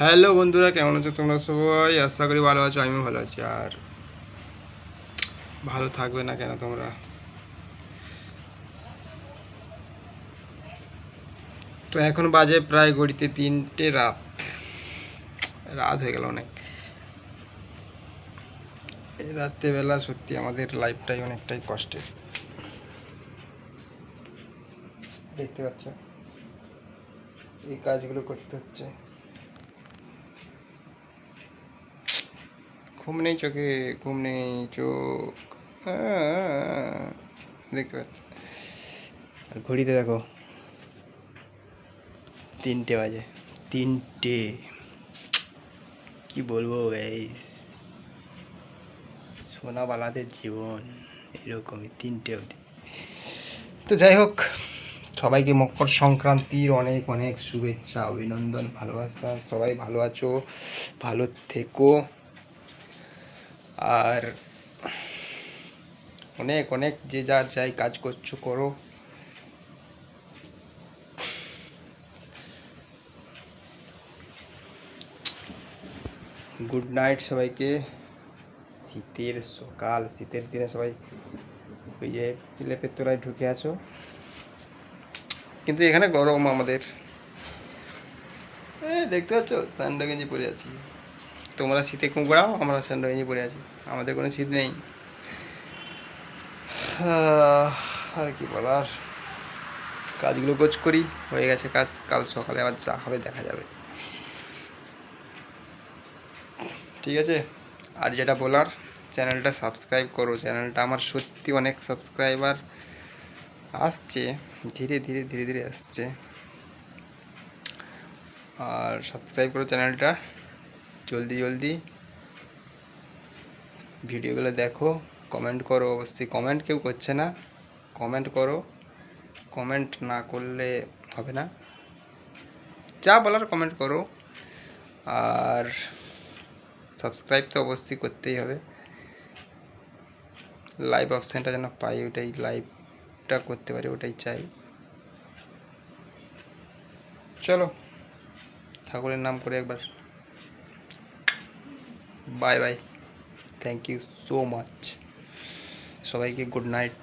Hello বন্ধুরা, কেমন আছো তোমরা সবাই? আশা করি ভালো আছো, আমিও ভালো আছি। আর ভালো থাকবে না কেন তোমরা? তো এখন বাজে প্রায় ঘড়িতে তিনটে রাত। রাত হয়ে গেল অনেক। রাত্রেবেলা সত্যি আমাদের লাইফটাই অনেকটাই কষ্টের। দেখতে পাচ্ছ? এই কাজগুলো করতে হচ্ছে। ঘুম নেই চোখে। ঘুম নেই চোখ দেখতে পাচ্ছ। আর ঘড়িতে দেখো, তিনটে বাজে, তিনটে। কি বলব গাইস সোনাবালাদের জীবন, এরকমই তিনটে অবধি। তো যাই হোক, সবাইকে মকর সংক্রান্তির অনেক অনেক শুভেচ্ছা, অভিনন্দন, ভালোবাসা, সবাই ভালো আছো, ভালো থেকো। আর অনেক অনেক যে যা যাই কাজ করছ করো। গুড নাইট সবাইকে। শীতের সকাল, শীতের দিনে সবাই ওই যে লেপের তোলায় ঢুকে আছো। কিন্তু এখানে গরম আমাদের। দেখতে পাচ্ছ? স্যান্ডো গেঞ্জি পরে আছি। তোমরা শীতে কুঁকড়াও আমরা স্যান্ডো গেঞ্জি পরে আছি। আমাদের কোনো শীত নেই। আর কি বলার? কাজগুলো গোছ করি, হয়ে গেছে কাজ। কাল সকালে আবার যা হবে দেখা যাবে। ঠিক আছে? আর যেটা বলার, চ্যানেলটা সাবস্ক্রাইব করো। চ্যানেলটা আমার সত্যি অনেক সাবস্ক্রাইবার আসছে। ধীরে ধীরে ধীরে ধীরে আসছে। আর সাবস্ক্রাইব করো চ্যানেলটা। জলদি জলদি। ভিডিওগুলো দেখো কমেন্ট করো, অবশ্যই কমেন্ট কেউ করছে না। কমেন্ট করো। কমেন্ট না করলে হবে না। যা বলার কমেন্ট করো। আর সাবস্ক্রাইব তো অবশ্যই করতেই হবে। লাইভ অপশানটা যেন পাই, ওটাই লাইভটা করতে পারি, ওটাই চাই। চলো, ঠাকুরের নাম করে একবার bye bye thank you so much সবাইকে গুড নাইট